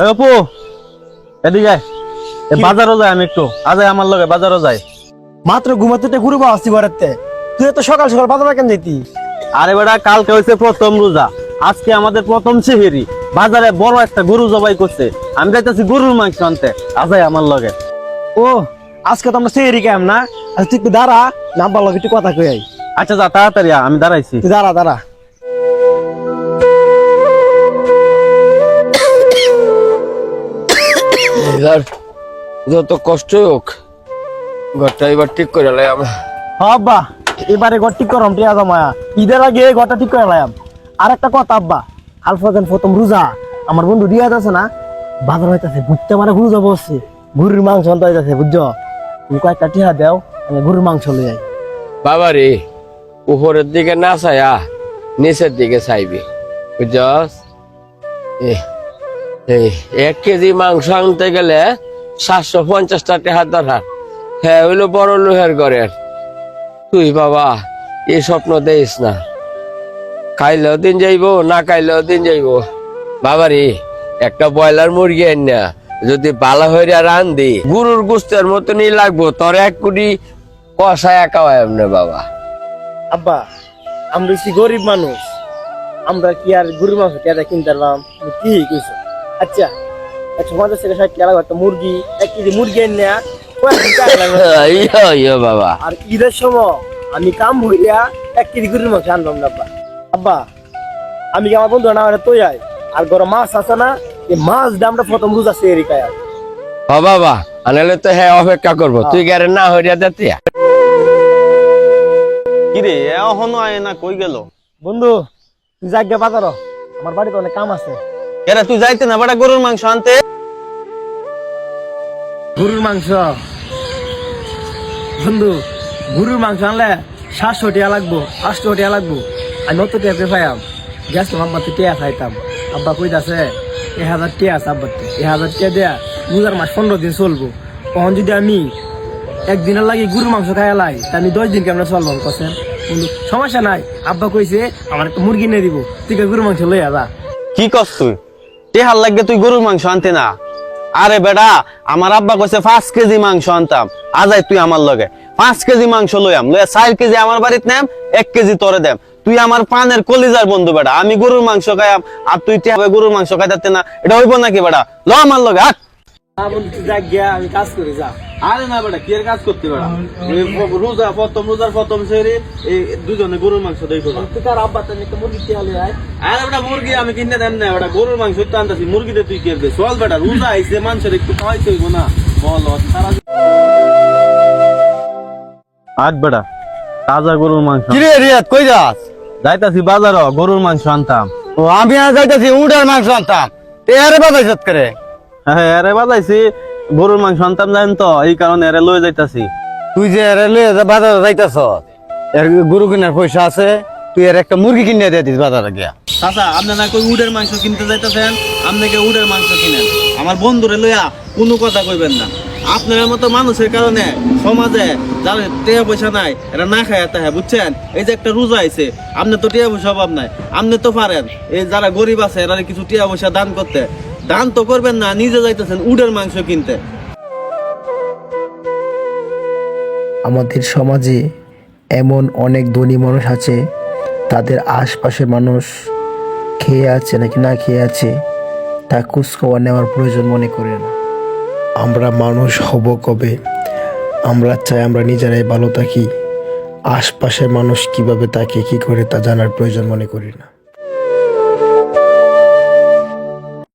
এই অপু এদিকে আয়। এ বাজারও যাই আমি একটু। আজ আয় আমার লগে বাজারও যাই মাত্র ঘুমাতে তো ঘুরবো আসছি ঘরেতে। তুই তো সকাল সকাল বাজারে কেন যেতি আরে বেটা কালকে হয়েছে প্রথম রোজা। আজকে আমাদের প্রথম সেহেরি বাজারে বড় একটা গরু জবাই করছে। আমি যাইতেছি গরুর মাংস আনতে। আজাই আমার লগে। ও আজকে তো আমরা সেরি কেম না। আচ্ছা তুই একটু দাঁড়া নাম্বার লগে একটু কথা কই আই আচ্ছা যা তাড়াতাড়ি আয়, আমি দাঁড়াইছি। তুই দাঁড়া দাঁড়া। এবার যত কষ্টই হোক ঘরটা এবার ঠিক করে লাই আমরা আব্বা এবারে ঘর ঠিক করম টিয়া জমায়া ঈদের আগে ঘরটা ঠিক করে লাইম আর একটা কথা আব্বা আলফা যেন প্রথম রোজা। আমার বন্ধু রিয়াজ আছে না বাজার হইতাছে বুঝতে মানে গরু যাব হচ্ছে। গরুর মাংস আনতে হইতাছে বুঝছ? তুমি কয়েকটা টিহা দাও আমি গরুর মাংস লই যাই বাবা রে উপরের দিকে না চাইয়া নিচের দিকে চাইবি বুঝছস এ, এক কেজি মাংস আনতে গেলে সাতশো পঞ্চাশটা টাকা দরকার। হ্যাঁ হইল বড় লোহের ঘরের। তুই বাবা এই স্বপ্ন দেইস না। খাইলেও দিন যাইবো, না খাইলেও দিন যাইবো। বাবা রে একটা ব্রয়লার মুরগি আন না, যদি বালা হইয়া রান দি গরুর গুস্তের মতনই লাগবো, তোর এক কোটি কষা একা হয় এমনি বাবা। আব্বা, আমরা কি গরিব মানুষ। আমরা কি আর গরুর মাংস কেটে কিনতে পারলাম? কি কইছো। আচ্ছা একশো পঞ্চাশ থেকে ষাট টাকা একটা মুরগি এক কেজি মুরগি। ইয়া ইয়া বাবা। আর ঈদের সময় আমি কাম হইয়া এক কেজি গরুর মাংস আনলাম না আব্বা। আব্বা আমি কি আমার বন্ধু না তো যাই। আর গরম মাছ আছে না এই মাছ দামটা প্রথম রোজা সে এরিকায় বাবা আনালে তো হ্যাঁ অপেক্ষা করব। তুই গেলে না হইয়া যাতে। কিরে এখনও আয় না কই গেল? বন্ধু তুই যাগ্যা বাজার আমার বাড়িতে অনেক কাম আছে। এরা তুই যাইতে না বেটা গরুর মাংস আনতে। গরুর মাংস? বন্ধু গরুর মাংস আনলে সাতশো টিয়া লাগবো আটশো টিয়া লাগবো। আমি অত টিয়া পেয়ে পাইয়াম। গ্যাস তো আব্বা টিয়া খাইতাম। আব্বা কইতাছে এক হাজার টিয়া আছে আব্বার এক হাজার টিয়া দেয়া রোজার মাস পনেরো দিন চলবো। তখন যদি আমি একদিনের লাগে গরুর মাংস খাইয়া লাই তা আমি দশ দিন কেমন চলবো? কছেন বন্ধু সমস্যা নাই। আব্বা কইছে আমার একটা মুরগি নিয়ে দিব। তুই গরুর মাংস লইয়া যা। কি কস তুই? টেহার লাগবে তুই গরুর মাংস আনতে না। আরে বেটা, আমার আব্বা কইছে পাঁচ কেজি মাংস আনতাম। আজাই তুই আমার লগে। পাঁচ কেজি মাংস লইয়াম লইয়া চার কেজি আমার বাড়িতে নেম, এক কেজি তোরে দেম। তুই আমার পানের কলিজার বন্ধু বেটা। আমি গরুর মাংস খাইয়াম, আর তুই টেহাবে গরুর মাংস খাইতে না। এটা হইব নাকি বেটা? ল আমার লগে, হাট। আমি কাজ করি যা। আরে না বেটা কি কাজ করতে বেটা? রোজা প্রথম রোজার প্রথম সেরে এই দুজনে গরুর মাংস দেই করবা আব্বা মুরগি টিয়া লই আরে বেটা মুরগি আমি কিনে দেন না বেটা গরুর মাংস তো আনতাছি মুরগি তুই কেরবে চল বেটা রোজা আইছে মানুষের একটু খাওয়াইতে হইব না। বল সারা আজ বেটা তাজা গরুর মাংস। কিরে রিয়াদ কই যাস? যাইতাছি বাজার গরুর মাংস আনতাম। ও আমি আর যাইতাছি উডার মাংস আনতাম। তে আরে বাজাইছত করে হ্যাঁ এরে বাজাইছি গরুর মাংস আনতাম জানেন তো এই কারণে এরে লয়ে যাইতাছি। তুই যে লয়ে বাজারে যাইতাছ এর গরু কেনার পয়সা আছে তুই এর একটা মুরগি কিনে দিয়ে দিস বাজারে গিয়া। চাচা আপনি না কই উডের মাংস কিনতে যাইতাছেন? উডের মাংস কিনেন? আমার বন্ধুরে লইয়া কোনো কথা কইবেন না। আপনার মতো মানুষের কারণে সমাজে যারা টিয়া পয়সা নাই এরা না খায় তাহে বুঝছেন? এই যে একটা রোজা আইছে আপনি তো টিয়া পয়সা অভাব নাই। আপনি তো পারেন এই যারা গরিব আছে এরা কিছু টিয়া পয়সা দান করতে। দান তো করবেন না নিজে যাইতেছেন উডের মাংস কিনতে। আমাদের সমাজে এমন অনেক ধনী মানুষ আছে তাদের আশপাশের মানুষ খেয়ে আছে নাকি না খেয়ে আছে তা খোঁজখবর নেওয়ার প্রয়োজন মনে করে না। আমরা মানুষ হব কবে? আমরা চাই আমরা নিজেরাই ভালো থাকি। আশপাশের মানুষ কীভাবে তাকে কি করে তা জানার প্রয়োজন মনে করি না।